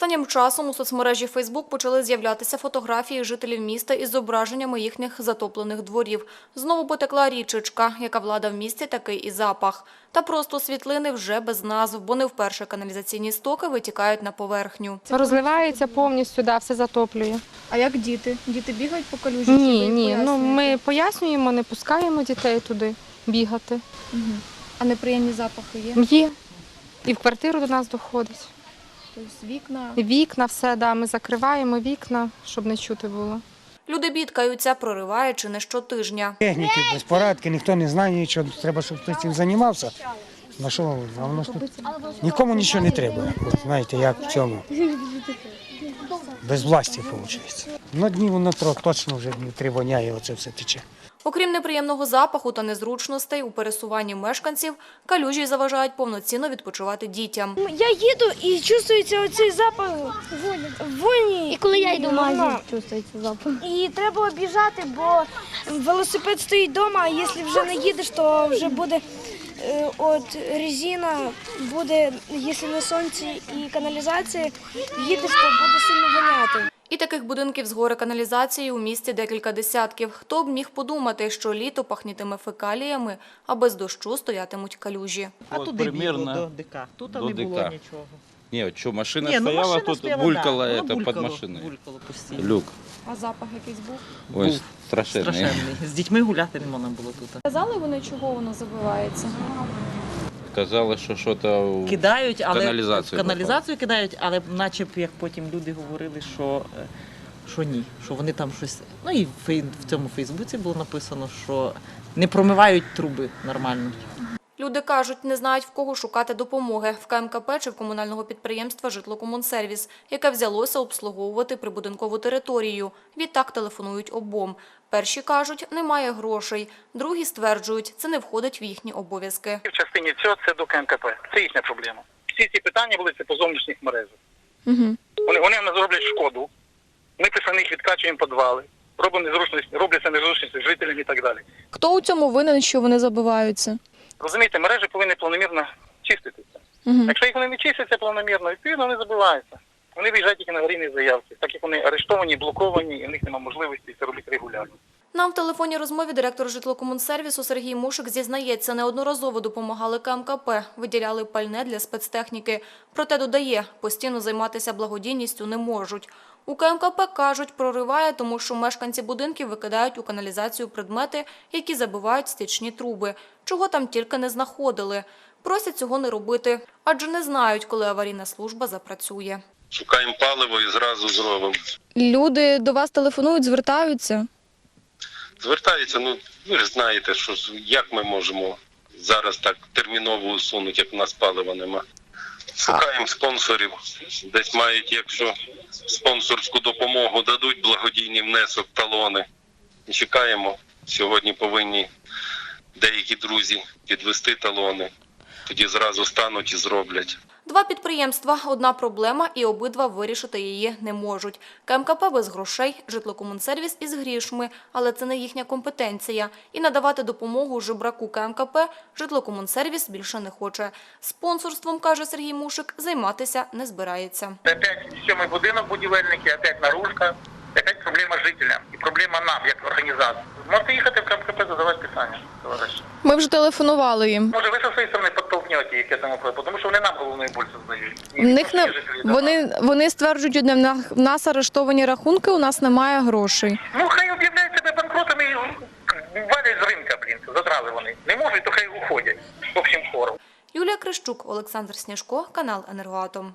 Останнім часом у соцмережі Фейсбук почали з'являтися фотографії жителів міста із зображеннями їхніх затоплених дворів. Знову потекла річечка, яка влада в місті такий і запах. Та просто світлини вже без назв, бо не вперше каналізаційні стоки витікають на поверхню. Розливається повністю, да, все затоплює. А як діти? Діти бігають по калюжі? Ні, ні. Ну ми пояснюємо, не пускаємо дітей туди бігати. А неприємні запахи є? Є. І в квартиру до нас доходить. Тобто вікна. Вікна, все, да, ми закриваємо вікна, щоб не чути було. Люди бідкаються, прориває чи не щотижня. Техніки, безпорадки, ніхто не знає нічого. Треба, щоб хтось цим займався. На що а воно ж тут нікому нічого не треба. Знаєте, як в цьому. Без власті виходить. На дні воно точно вже не тривоняє, оце все тече. Окрім неприємного запаху та незручностей у пересуванні мешканців, калюжі заважають повноцінно відпочивати дітям. Я їду і чувствується оцей запах воні. І коли я йду в магазин, чувствується запах. І треба обіжати, бо велосипед стоїть вдома, а якщо вже не їдеш, то вже буде е, от резина, буде, якщо на сонці і каналізація, їдеш, то буде сильно воняти. І таких будинків з гори каналізації у місті декілька десятків. Хто б міг подумати, що літо пахнітиме фекаліями, а без дощу стоятимуть калюжі. А От туди примірно біло до ДК. Тут до не було нічого. Ні, що машина Ні, ну стояла, машина тут стояла, булькала да. это, Воно під машиною. Булькало постійно. Люк. А запах якийсь був? Ой, Був страшенний. Страшенний. З дітьми гуляти не можна було тут. Казали вони, чого воно забивається? Казали, що щось. Кидають, але каналізацію каналізацію кидають, але наче б як потім люди говорили, що, е, що ні, що вони там щось. Ну і в цьому Фейсбуці було написано, що не промивають труби нормально. Люди кажуть, не знають в кого шукати допомоги в КМКП чи в комунального підприємства «Житлокомунсервіс», яке взялося обслуговувати прибудинкову територію. Відтак телефонують обом. Перші кажуть, немає грошей. Другі стверджують, це не входить в їхні обов'язки. В частині цього це до КНКП. Це їхня проблема. Всі ці питання були це по зовнішніх мережах. Угу. Вони, вони нам зроблять шкоду. Ми після них відкачуємо підвали, робимо незручності, робляться незручності з жителями і так далі. Хто у цьому винен, що вони забиваються? Розумієте, мережі повинні планомірно чиститися. Угу. Якщо їх вони не чистяться планомірно, відповідно вони забиваються. Вони виїжджають тільки на аварійні заявки, так як вони арештовані, блоковані, і в них немає можливості це робити регулярно. Нам в телефонній розмові директор житлокомунсервісу Сергій Мушик зізнається, неодноразово допомагали КМКП, виділяли пальне для спецтехніки. Проте додає, постійно займатися благодійністю не можуть. У КМКП кажуть, прориває, тому що мешканці будинків викидають у каналізацію предмети, які забивають стічні труби. Чого там тільки не знаходили. Просять цього не робити, адже не знають, коли аварійна служба запрацює. Шукаємо паливо і зразу зробимо. Люди до вас телефонують, звертаються. Звертаються, ну ви ж знаєте, що як ми можемо зараз так терміново усунути, як в нас палива нема. Шукаємо спонсорів. Десь мають, якщо спонсорську допомогу дадуть благодійний внесок, талони. І чекаємо. Сьогодні повинні деякі друзі підвести талони. Тоді зразу стануть і зроблять. Два підприємства – одна проблема, і обидва вирішити її не можуть. КМКП без грошей, житлокомунсервіс із грішми, але це не їхня компетенція. І надавати допомогу жебраку КМКП житлокомунсервіс більше не хоче. Спонсорством, каже Сергій Мушик, займатися не збирається. Опять сьомий будинок будівельники, опять наружка, опять проблема жителям і проблема нам, як організації. Можете їхати в КМКП, задавати питання, товариші. Ми вже телефонували їм. Може, ви со своєї сторони підтолкнете їх этому проблему, тому що вони нам головною боль сознають. В них не вони, вони стверджують, одне, в на- нас арештовані рахунки, у нас немає грошей. Ну, хай об'являють себе банкротами і валять з ринка, блін, задрали вони. Не можуть, то хай уходять общим хором. Юлія Крищук, Олександр Сніжко, канал «Енергоатом».